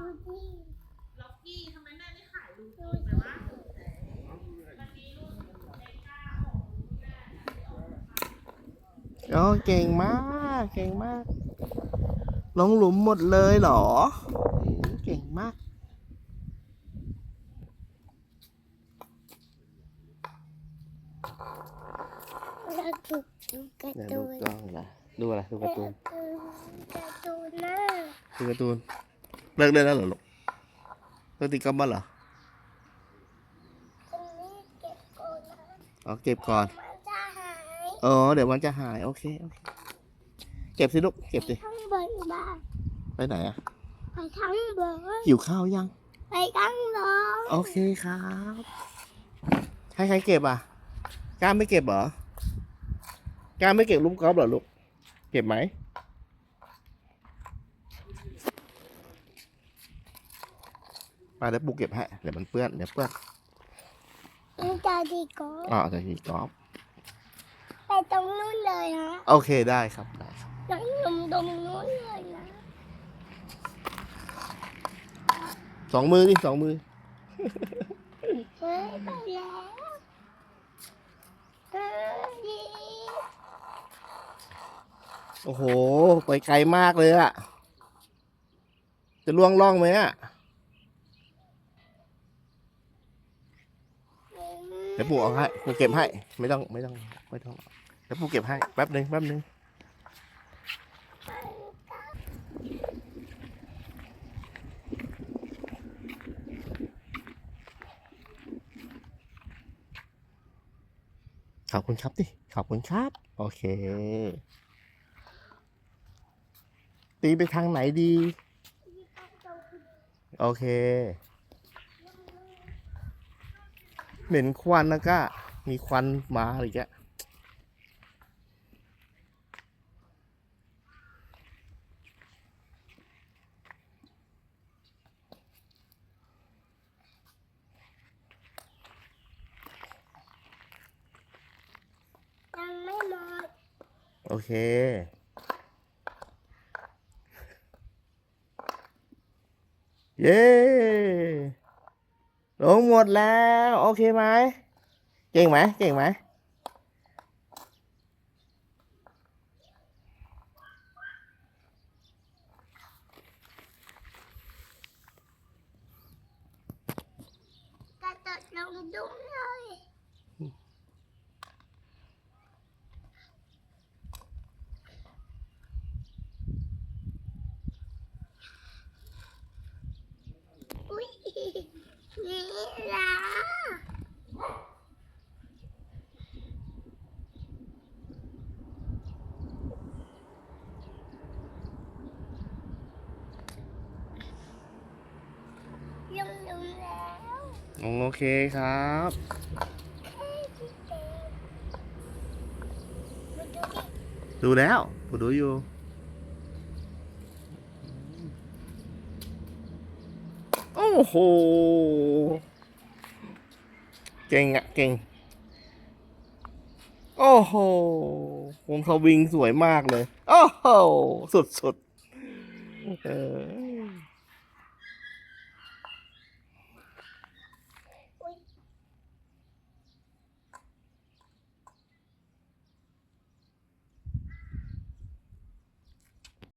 ดูดิล็อกกี้ทำไมแม่ไม่ขายลูกกี้ไปวะวันนี้ลูกเด็กก้าออกลูกแม่โอ้เก่งมาก เก่งมาก ลงหลุมหมดเลยเหรออืมเก่งมากแล้วดูดูการ์เดี๋ยวตูดูนกล้องนะดูอะไรดูการ์ตูน การ์ตูนนะ ดูการ์ตูน เลิกได้แล้วเหรอลูกเลิกตีกอล์ฟบ้างเหรอคนนี้เก็บก่อนนะอ๋อเก็บก่อนมันจะหายอ๋อเดี๋ยวมันจะหาย โอเคโอเค เก็บสิลูกเก็บสิทั้งบนบ้านไปไหนอะไปทั้งบนหิวข้าวยัง ไปทั้งบนโอเคครับให้ใครเก็บอะกล้ามไม่เก็บเหรอกล้ามไม่เก็บลูกกอล์ฟเหรอลูก เก็บไหม มาเดี๋ยวปูเก็บให้เดี๋ยวมันเปื้อนเดี๋ยวเปื้อนมันจะดีก่อนอ๋อจะทีกอล์ฟไปตรงนู้นเลยนะโอเคได้ครับได้ครับตรงนู้นตรงนู้นเลยนะสองมือดิสองมือเฮ้ยไปแล้วเฮ้ยโอ้โห ไปไกลมากเลยอะจะล่วงล่องไหมอะเดี๋ยวปูเอาให้ปูเก็บให้ ไม่ต้องไม่ต้องไม่ต้องเดี๋ยวปูเก็บให้แป๊บหนึ่งแป๊บหนึ่งขอบคุณครับดิขอบคุณครับ โอเค ตีไปทางไหนดี โอเค เหม็นควันนะก้ามีควันมาอะไรแกอะยังไม่หมด โอเคเย้ ลงหมดแล้วโอเคไหมเก่งไหมเก่งไหมกระโดดลงดุ้งเลย อุ้ยนี่ล่ะลงดุ้งแล้ว โอเคครับดูแล้วผมดูอยู่ โอ้โห เก่งอะเก่ง โอ้โหวงสวิงสวยมากเลย โอ้โห สุดๆเออ